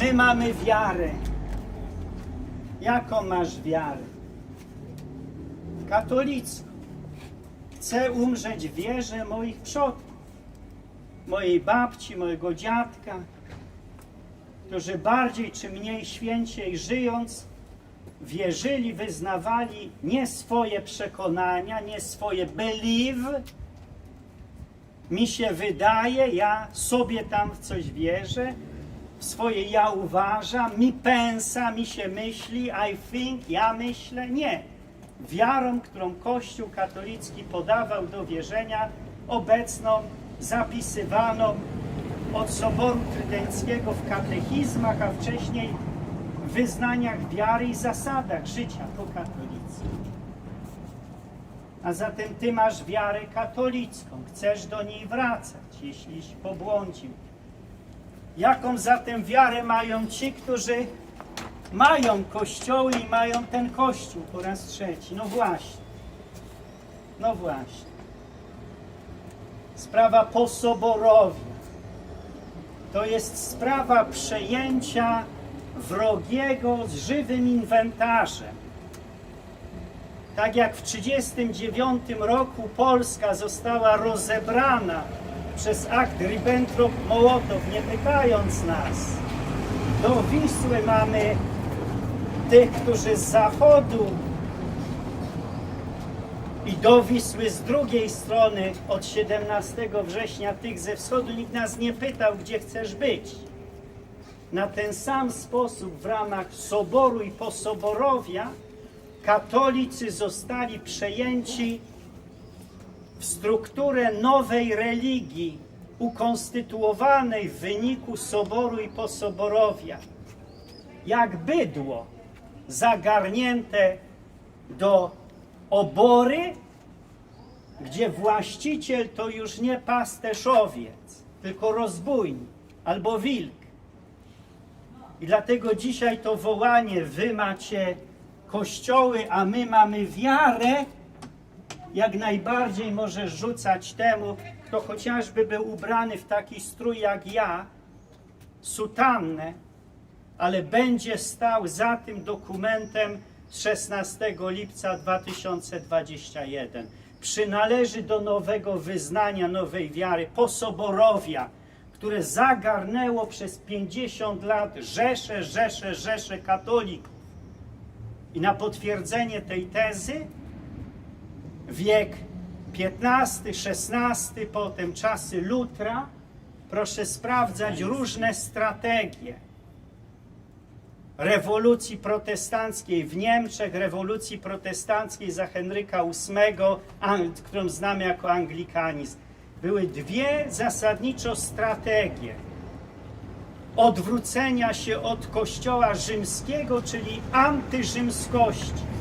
My mamy wiarę. Jaką masz wiarę? Katolicką. Chcę umrzeć w wierze moich przodków, mojej babci, mojego dziadka, którzy bardziej czy mniej święciej żyjąc, wierzyli, wyznawali nie swoje przekonania, nie swoje believe. Mi się wydaje, ja sobie tam w coś wierzę, swoje ja uważam, mi pensa, mi się myśli, I think, ja myślę. Nie. Wiarą, którą Kościół katolicki podawał do wierzenia, obecną, zapisywaną od Soboru Trydenckiego w katechizmach, a wcześniej w wyznaniach wiary i zasadach życia po katolicku. A zatem ty masz wiarę katolicką, chcesz do niej wracać, jeśliś pobłądził. Jaką zatem wiarę mają ci, którzy mają kościoły i mają ten kościół po raz trzeci? No właśnie. No właśnie. Sprawa posoborowia. To jest sprawa przejęcia wrogiego z żywym inwentarzem. Tak jak w 1939 roku Polska została rozebrana przez akt Ribbentrop-Mołotow, nie pytając nas. Do Wisły mamy tych, którzy z zachodu i do Wisły z drugiej strony od 17 września tych ze wschodu nikt nas nie pytał, gdzie chcesz być. Na ten sam sposób w ramach Soboru i Posoborowia katolicy zostali przejęci w strukturę nowej religii ukonstytuowanej w wyniku Soboru i Posoborowia. Jak bydło zagarnięte do obory, gdzie właściciel to już nie pasterzowiec, tylko rozbójnik albo wilk. I dlatego dzisiaj to wołanie, wy macie kościoły, a my mamy wiarę, jak najbardziej może rzucać temu, kto chociażby był ubrany w taki strój jak ja, sutannę, ale będzie stał za tym dokumentem z 16 lipca 2021. Przynależy do nowego wyznania, nowej wiary, posoborowia, które zagarnęło przez 50 lat rzesze, rzesze, rzesze katolików. I na potwierdzenie tej tezy wiek XV, XVI, potem czasy Lutra, proszę sprawdzać różne strategie rewolucji protestanckiej w Niemczech, rewolucji protestanckiej za Henryka VIII, którą znamy jako anglikanizm. Były dwie zasadniczo strategie. Odwrócenia się od kościoła rzymskiego, czyli antyrzymskości